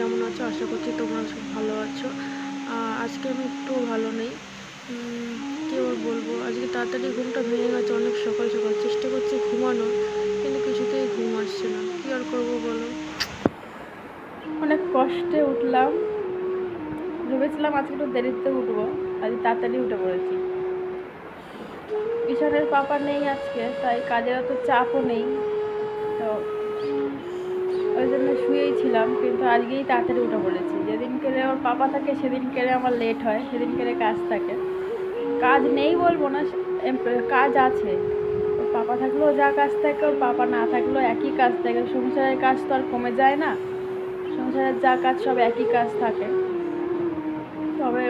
কেমন আছো? আশা করছি তোমরা সব ভালো আছো। আজকে আমি একটু ভালো নেই। কি বলব? আজকে তাড়াতাড়ি ঘুমটা ভেঙে গেছে, অনেক সকাল সকাল। চেষ্টা করছি ঘুমানোর কিন্তু কিছুতেই ঘুম আসছে না। কি আর করব বলো? অনেক কষ্টে উঠলাম। ভেবেছিলাম আজকে একটু দেরিতে উঠবো। আজ তাড়াতাড়ি উঠে পড়েছি। ঈশানের পাপা নেই আজকে, তাই কাজের অত চাপও নেই। তো ওই জন্য শুয়েই ছিলাম, কিন্তু আজকেই তাড়াতাড়ি উঠে পড়েছি। যেদিন করে ওর পাপা থাকে, সেদিন করে আমার লেট হয়, সেদিন করে কাজ থাকে। কাজ নেই বলব না কাজ আছে। ওর পাপা থাকলেও যা কাজ থাকে, ওর পাপা না থাকলেও একই কাজ থাকে। সংসারের কাজ তো আর কমে যায় না। সংসারের যা কাজ, সব একই কাজ থাকে। তবে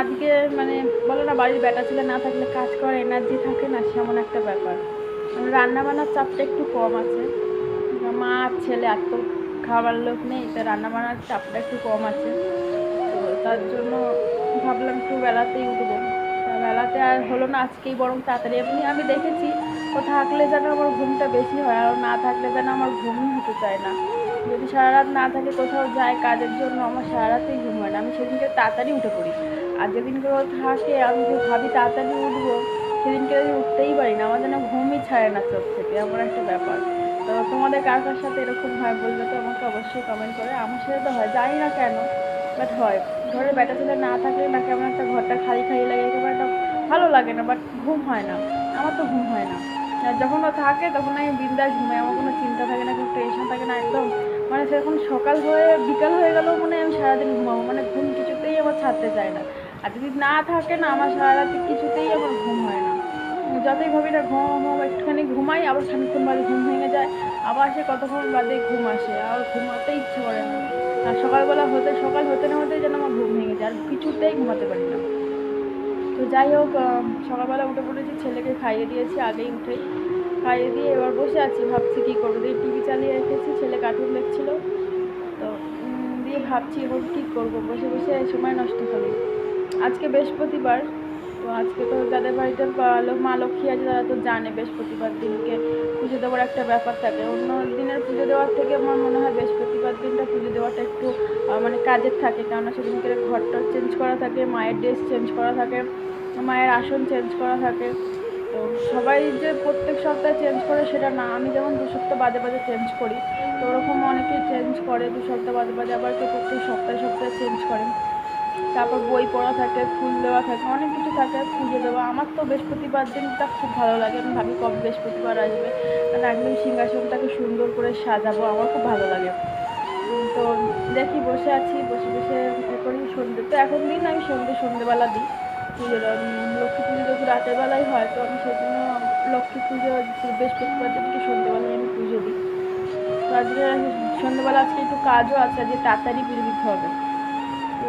আজকে মানে বলো না, বাড়ির বেটা ছেলে না থাকলে কাজ করার এনার্জি থাকে না, সেমন একটা ব্যাপার। মানে রান্না বান্নার চাপটা একটু কম আছে। মা আর ছেলে আর তো খাবার লোক নেই, তো রান্না বান্নার চাপটা একটু কম আছে। তো তার জন্য ভাবলাম একটু বেলাতেই উঠবো। বেলাতে আর হলো না আজকেই, বরং তাড়াতাড়ি এমনি আমি দেখেছি, ও থাকলে যেন আমার ঘুমটা বেশি হয়, আর না থাকলে যেন আমার ঘুমই হতে চায় না। যদি সারা রাত না থাকে, কোথাও যায় কাজের জন্য, আমার সারা রাতেই ঘুম হয় না। আমি সেদিনকে তাড়াতাড়ি উঠে পড়ি। আর যেদিনকে ও থাকে, আমি ভাবি তাড়াতাড়ি উঠবো ছাড়ে না চোখ থেকে, এমন একটা ব্যাপার। তো তোমাদের কার কার সাথে এরকম হয় বললে তো আমাকে অবশ্যই কমেন্ট করে। আমার সাথে তো হয়, জানি না কেন বাট হয়। ঘরে বেটা ছেলে না থাকলে না কেমন একটা ঘরটা খালি খালি লাগে কেমন একটা ভালো লাগে না বাট ঘুম হয় না। আমার তো ঘুম হয় না। যখন ও থাকে, তখন আমি বিন্দাস ঘুমাই, আমার কোনো চিন্তা থাকে না, কোনো টেনশন থাকে না, একদম। মানে সেরকম সকাল হয়ে, বিকাল হয়ে গেলেও মানে আমি সারাদিন ঘুমাবো মানে ঘুম কিছুতেই আমার ছাড়তে চায় না। আর যদি না থাকে না, আমার সারা রাতে কিছুতেই আমার ঘুম হয় যতই ভাবি না ঘুম ঘুম, একটুখানি ঘুমাই, আবার খানিক্ষণ বাদে ঘুম ভেঙে যায়। আবার সে কতক্ষণ বাদে ঘুম আসে, আর ঘুমাতে ইচ্ছে করে না। আর সকালবেলা হতে, সকাল হতে না হতেই যেন আমার ঘুম ভেঙে যায়, আর কিছুতেই ঘুমাতে পারি না। তো যাই হোক সকালবেলা উঠে পড়েছি, ছেলেকে খাইয়ে দিয়েছি, আগেই উঠেই খাইয়ে দিয়ে এবার বসে আছি, ভাবছি কী করব। দিয়ে টিভি চালিয়ে রেখেছি, ছেলে কার্টুন দেখছিল। তো দিয়ে ভাবছি এবার কী করব? বসে বসে সময় নষ্ট করি আজকে বৃহস্পতিবার আজকে তো যাদের বাড়িতে মা লক্ষ্মী আছে, তারা তো জানে বৃহস্পতিবার দিনকে পুজো দেওয়ার একটা ব্যাপার থাকে। অন্য দিনের পুজো দেওয়ার থেকে আমার মনে হয় বৃহস্পতিবার দিনটা পুজো দেওয়াটা একটু মানে কাজের থাকে। কেননা সেদিনকে ঘরটা চেঞ্জ করা থাকে, মায়ের ড্রেস চেঞ্জ করা থাকে, মায়ের আসন চেঞ্জ করা থাকে। তো সবাই যে প্রত্যেক সপ্তাহে চেঞ্জ করে সেটা না। আমি যেমন দু সপ্তাহ বাদে বাদে চেঞ্জ করি, তো ওরকম অনেকেই চেঞ্জ করে। দু সপ্তাহ বাদে বাদে আবার কেউ প্রত্যেক সপ্তাহে সপ্তাহে চেঞ্জ করে। তারপর বই পড়া থাকে ফুল দেওয়া থাকে অনেক কিছু থাকে পুজো দেওয়া। আমার তো বৃহস্পতিবার দিনটা খুব ভালো লাগে আমি ভাবি কবে বৃহস্পতিবার আসবে। কারণ একদম সিংহাসনটাকে সুন্দর করে সাজাবো আমার খুব ভালো লাগে। তো দেখি বসে আছি বসে বসে করি সন্ধ্যে তো এখন দিন আমি সন্ধ্যে সন্ধ্যেবেলা দিই উম, লক্ষ্মী পুজো যেহেতু রাতের বেলায় হয় তো আমি সেজন্য লক্ষ্মী পুজো বৃহস্পতিবার দিনকে সন্ধ্যেবেলায় আমি পুজো দিই। তো আজকে সন্ধ্যেবেলা আজকে একটু কাজও আছে আজকে তাড়াতাড়ি পুজো দিতে হবে।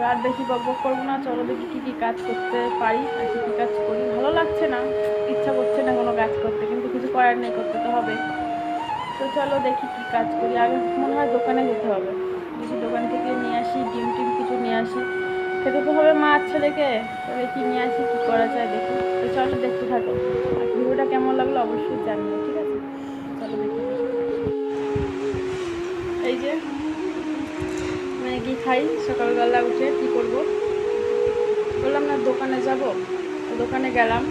আর বেশি বক বক করব না, চলো দেখি কী কী কাজ করতে পারি আর কী কী কাজ করি। ভালো লাগছে না, ইচ্ছা করছে না কোনো কাজ করতে, কিন্তু কিছু করার নেই, করতে তো হবে। তো চলো দেখি কী কাজ করি। আগে মনে হয় দোকানে যেতে হবে। কিছু দোকান থেকে নিয়ে আসি, ডিম টিম কিছু নিয়ে আসি। খেতে তো হবে মা ছেলেকে, তবে কি নিয়ে আসি, কী করা যায় দেখি। তো চলো দেখতে থাকো। আর ভিডিওটা কেমন লাগল অবশ্যই জানিও, ঠিক আছে? চলো দেখি। এই যে ম্যাগি খাই, সকালবেলা উঠে কী করব? বললাম, না, দোকানে যাব। দোকানে গেলাম।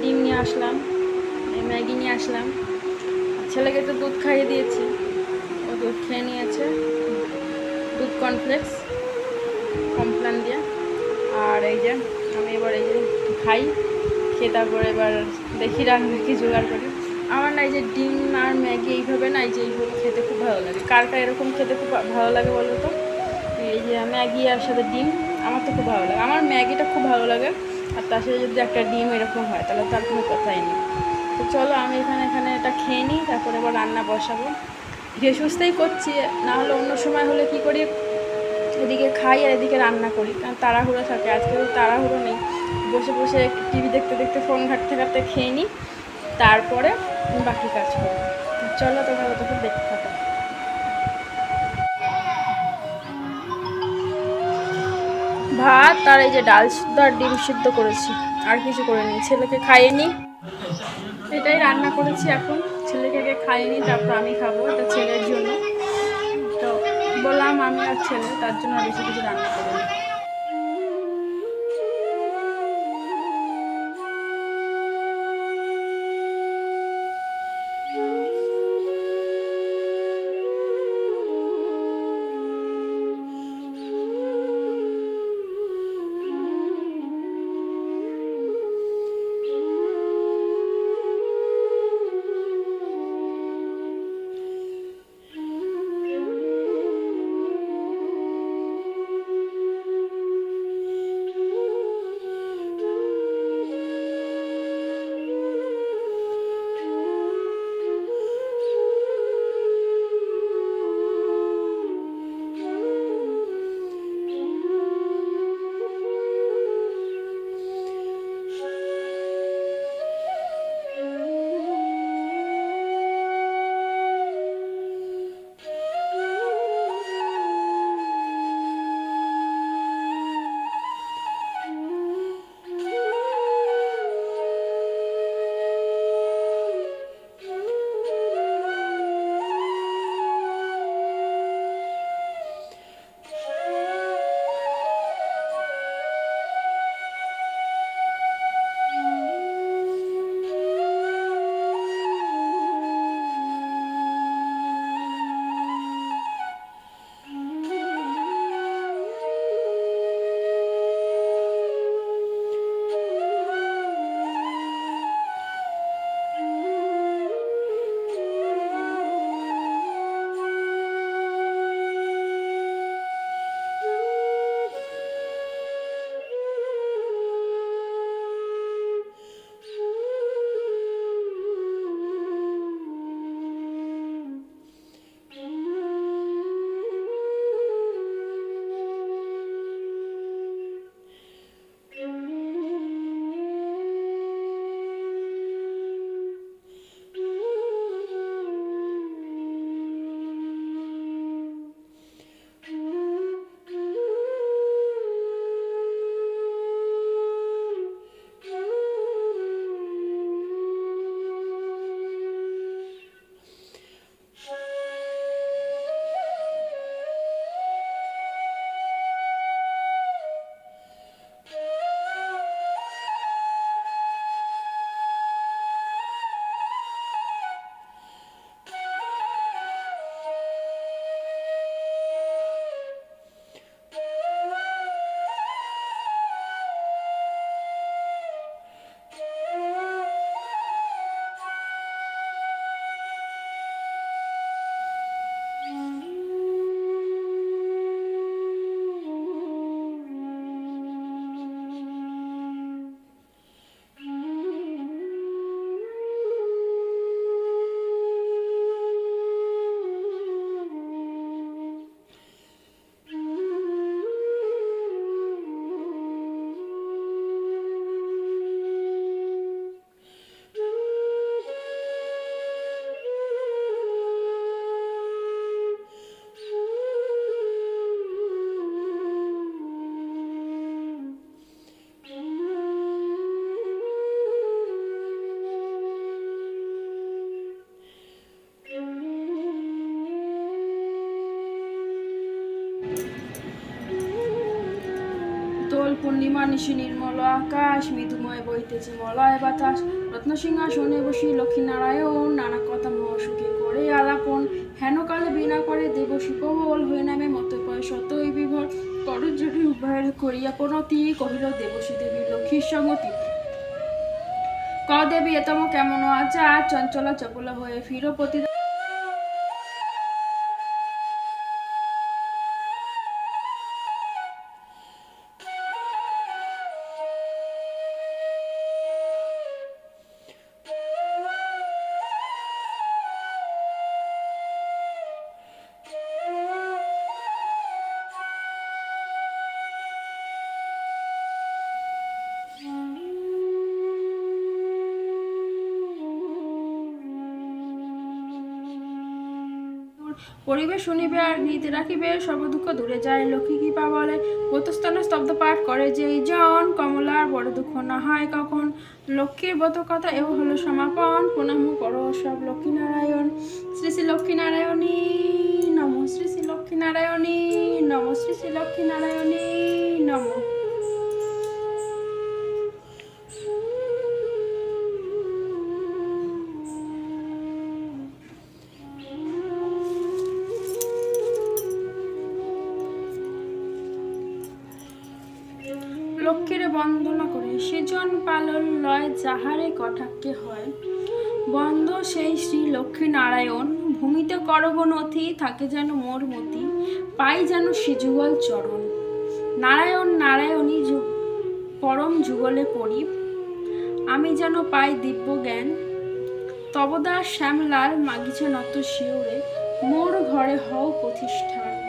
ডিম নিয়ে আসলাম ম্যাগি নিয়ে আসলাম। ছেলেকে তো দুধ খাইয়ে দিয়েছি। ও দুধ খেয়ে নিয়েছে, দুধ কর্নফ্লেক্স কমপ্লান দিয়ে। আর এই যে, আমি এবার এই যে খাই, খেয়ে তারপরে এবার দেখি রান্না কি জোগাড় করি। আমার না এই যে ডিম আর ম্যাগি এইভাবে না এই যে এইভাবে খেতে খুব ভালো লাগে। কার কার এরকম খেতে খুব ভালো লাগে বলো তো? এই যে ম্যাগি আর সাথে ডিম, আমার তো খুব ভালো লাগে। আমার ম্যাগিটা খুব ভালো লাগে, আর তার সাথে যদি একটা ডিম এরকম হয়, তাহলে তার কোনো কথাই নেই। তো চলো আমি এখানে এখানে এটা খেয়ে নিই, তারপরে এবার রান্না বসাবো। ধীরে সুস্থেই করছি, না হলে অন্য সময় হলে কি করি? এদিকে খাই আর এদিকে রান্না করি, কারণ তাড়াহুড়ো থাকে। আজকে তো তাড়াহুড়ো নেই। বসে বসে টিভি দেখতে দেখতে, ফোন ঘাটতে ঘাটতে খেয়ে নিই। তারপরে বাকি কাজ করি। চলো তোমরা ততক্ষণ দেখতে থাকো। ভাত আর এই যে ডাল সিদ্ধ আর ডিম সিদ্ধ করেছি। আর কিছু করিনি, ছেলেকে খাইনি। এটাই রান্না করেছি এখন। ছেলেকে খাইনি, তারপর আমি খাব, এটা ছেলের জন্য। তো বললাম আমি আর ছেলে, তার জন্য আর বেশি কিছু রান্না করব পূর্ণিমা নিশি নির্মল আকাশ, মৃদুময় বইতেছে মলয় বাতাস। রত্নসিংহাসনে বসি লক্ষ্মীনারায়ণ নানা কথা মহাসুখে করে আলাপন। হেন কালে বিনা করে দেবশী প্রবল হয়ে নামে মত পয় শতই বিভর। করজটি উভয়ের করিয়া প্রণতি, কহিল দেবশী দেবী লক্ষ্মীর সঙ্গতি। ক দেবী এতম কেমন আচার? চঞ্চলা চপলা হয়ে ফিরো প্রতি পরিবেশ শুনিবে আর নীতি রাখিবে, সর্বদুঃখ দূরে যায়। লক্ষ্মী কৃপা বলে ব্রতস্থানে স্তব্ধ পাঠ করে যেই জন, কমলার বড় দুঃখ না হয় কখন। লক্ষ্মীর ব্রত কথা এও হলো সমাপন। প্রণাম করো সব লক্ষ্মীনারায়ণ। শ্রী শ্রী লক্ষ্মীনারায়ণী নম। শ্রী শ্রী লক্ষ্মীনারায়ণী নম। শ্রী শ্রী লক্ষ্মীনারায়ণী নম। লক্ষ্মীর বন্দনা করে সেজন পালন লয় যাহারে কটাক্ষে হয়। বন্দ সেই শ্রী লক্ষ্মী নারায়ণ ভূমিতে করব নথি, থাকে যেন মোর মতি, পাই যেন সেযুগল চরণ। নারায়ণ নারায়ণী পরম যুগলে পড়ি আমি যেন পাই দিব্য জ্ঞান তবদা শ্যামলাল মাগিছে নত শিওরে মোর ঘরে হও প্রতিষ্ঠান।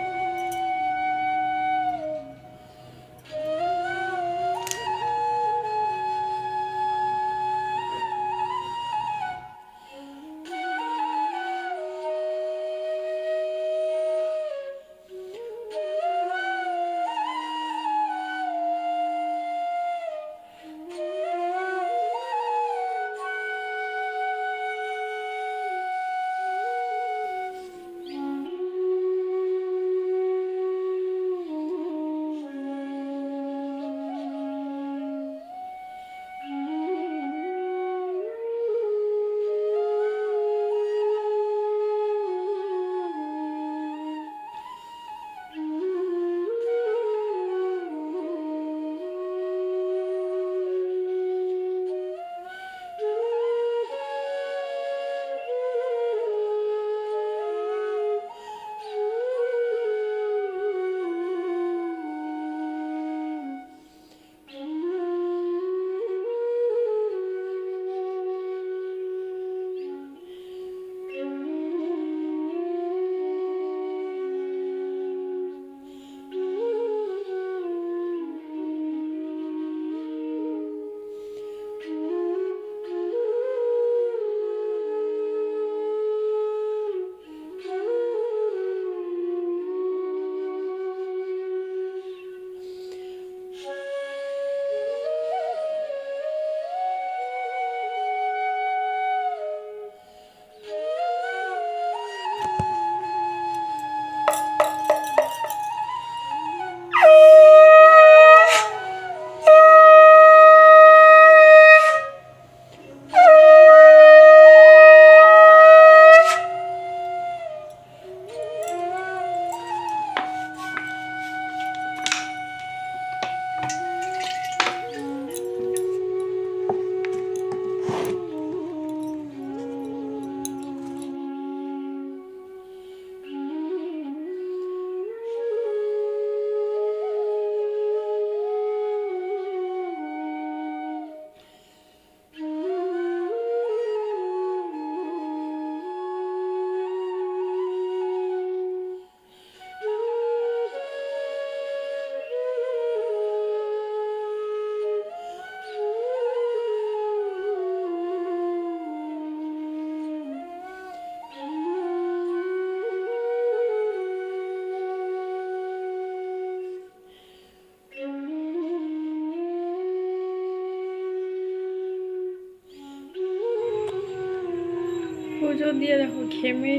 পুজো দিয়ে দেখো, ঘেমে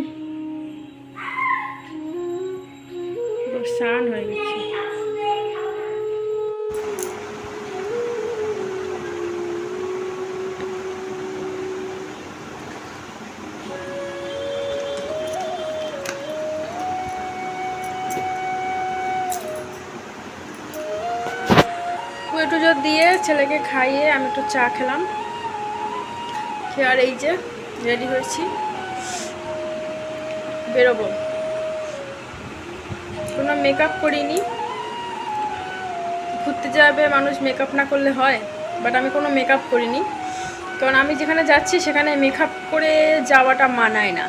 পুরো স্নান হয়ে গেছে। পুজো টুজো দিয়ে ছেলেকে খাইয়ে আমি একটু চা খেলাম। খেয়ে আর এই যে রেডি হয়েছি। বেরোবো। কোনো মেকআপ করিনি। ঘুরতে যাবে, মানুষ মেকআপ না করলে হয় বাট আমি কোনো মেকআপ করিনি। কারণ আমি যেখানে যাচ্ছি, সেখানে মেকআপ করে যাওয়াটা মানায় না।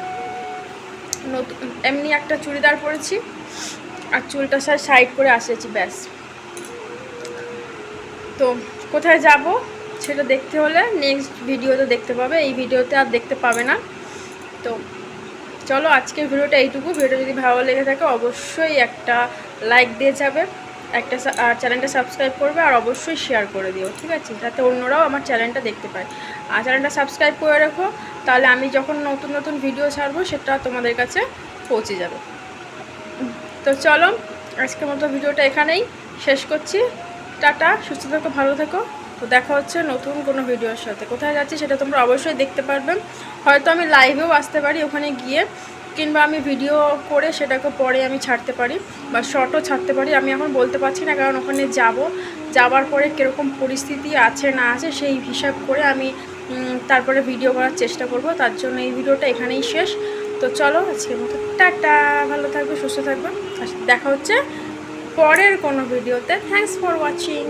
নতুন, এমনি একটা চুড়িদার পরেছি, আর চুলটা সার সাইড করে আসেছি, ব্যাস। তো কোথায় যাব? সেটা দেখতে হলে নেক্সট ভিডিওতে দেখতে পাবে। এই ভিডিওতে আর দেখতে পাবে না। তো চলো আজকের ভিডিওটা এইটুকু। ভিডিওটা যদি ভালো লেগে থাকে, অবশ্যই একটা লাইক দিয়ে যাবে, একটা আর চ্যানেলটা সাবস্ক্রাইব করবে, আর অবশ্যই শেয়ার করে দিও, ঠিক আছে? যাতে অন্যরাও আমার চ্যানেলটা দেখতে পায়। আর চ্যানেলটা সাবস্ক্রাইব করে রাখো, তাহলে আমি যখন নতুন নতুন ভিডিও ছাড়বো, সেটা তোমাদের কাছে পৌঁছে যাবে। তো চলো, আজকের মতো ভিডিওটা এখানেই শেষ করছি। টাটা, সুস্থ থেকো, ভালো থেকো। তো দেখা হচ্ছে নতুন কোনো ভিডিওর সাথে। কোথায় যাচ্ছি সেটা তোমরা অবশ্যই দেখতে পারবে। হয়তো আমি লাইভেও আসতে পারি ওখানে গিয়ে, কিংবা আমি ভিডিও করে সেটাকে পরে আমি ছাড়তে পারি, বা শর্টও ছাড়তে পারি। আমি এখন বলতে পারছি না কারণ ওখানে যাব। যাওয়ার পরে কীরকম পরিস্থিতি আছে না আছে সেই হিসাব করে আমি তারপরে ভিডিও করার চেষ্টা করব। তার জন্য এই ভিডিওটা এখানেই শেষ। তো চলো আজকের মতো টাটা। ভালো থাকবে, সুস্থ থাকবে। দেখা হচ্ছে পরের কোনো ভিডিওতে থ্যাংকস ফর ওয়াচিং